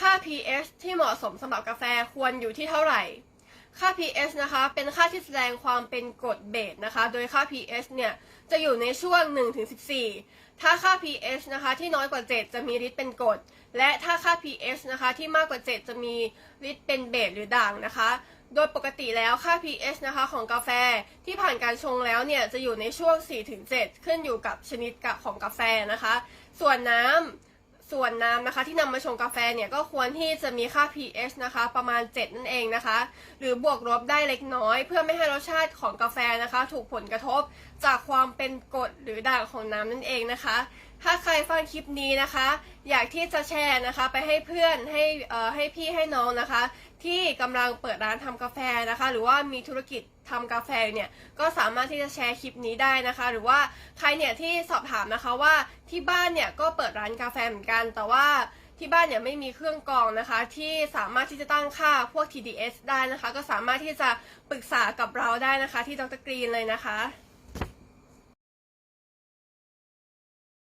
ค่า pH ที่เหมาะสมสำหรับกาแฟควรอยู่ที่เท่าไหร่ ค่า pH นะคะ เป็นค่าที่แสดงความเป็นกรดเบสนะคะ โดยค่า pH เนี่ย จะอยู่ในช่วง 1-14 ถ้าค่า pH นะคะที่น้อยกว่า 7 จะมีฤทธิ์เป็นกรด และถ้าค่า pH นะคะที่มากกว่า 7 จะมีฤทธิ์เป็นเบสหรือด่างนะคะ โดยปกติแล้วค่า pH นะคะของกาแฟที่ผ่านการชงแล้วเนี่ย จะอยู่ในช่วง 4-7 ขึ้นอยู่กับชนิดของกาแฟนะคะ ส่วนน้ำ ส่วนน้ำนะคะที่นำมาชงกาแฟเนี่ยก็ควรที่จะมีค่า pH นะคะ ประมาณ 7 นั่นเองนะคะ หรือบวกลบได้เล็กน้อย เพื่อไม่ให้รสชาติของกาแฟนะคะ ถูกผลกระทบจากความเป็นกรดหรือด่างของน้ำนั่นเองนะคะ ถ้าใครฟังคลิปนี้นะคะ อยากที่จะแชร์นะคะ ไปให้เพื่อนให้เอ่อให้พี่ให้น้องนะคะ ที่กำลังเปิดร้านทำกาแฟนะคะ หรือว่ามีธุรกิจทำกาแฟเนี่ยก็สามารถที่จะแชร์คลิปนี้ได้นะคะ หรือว่าใครเนี่ยที่สอบถามนะคะว่าที่บ้านเนี่ยก็เปิดร้านกาแฟเหมือนกัน แต่ว่าที่บ้านเนี่ยไม่มีเครื่องกรองนะคะ ที่สามารถที่จะตั้งค่าพวก TDS ได้นะคะ ก็สามารถที่จะปรึกษากับเราได้นะคะ ที่ดรกรีนเลยนะคะ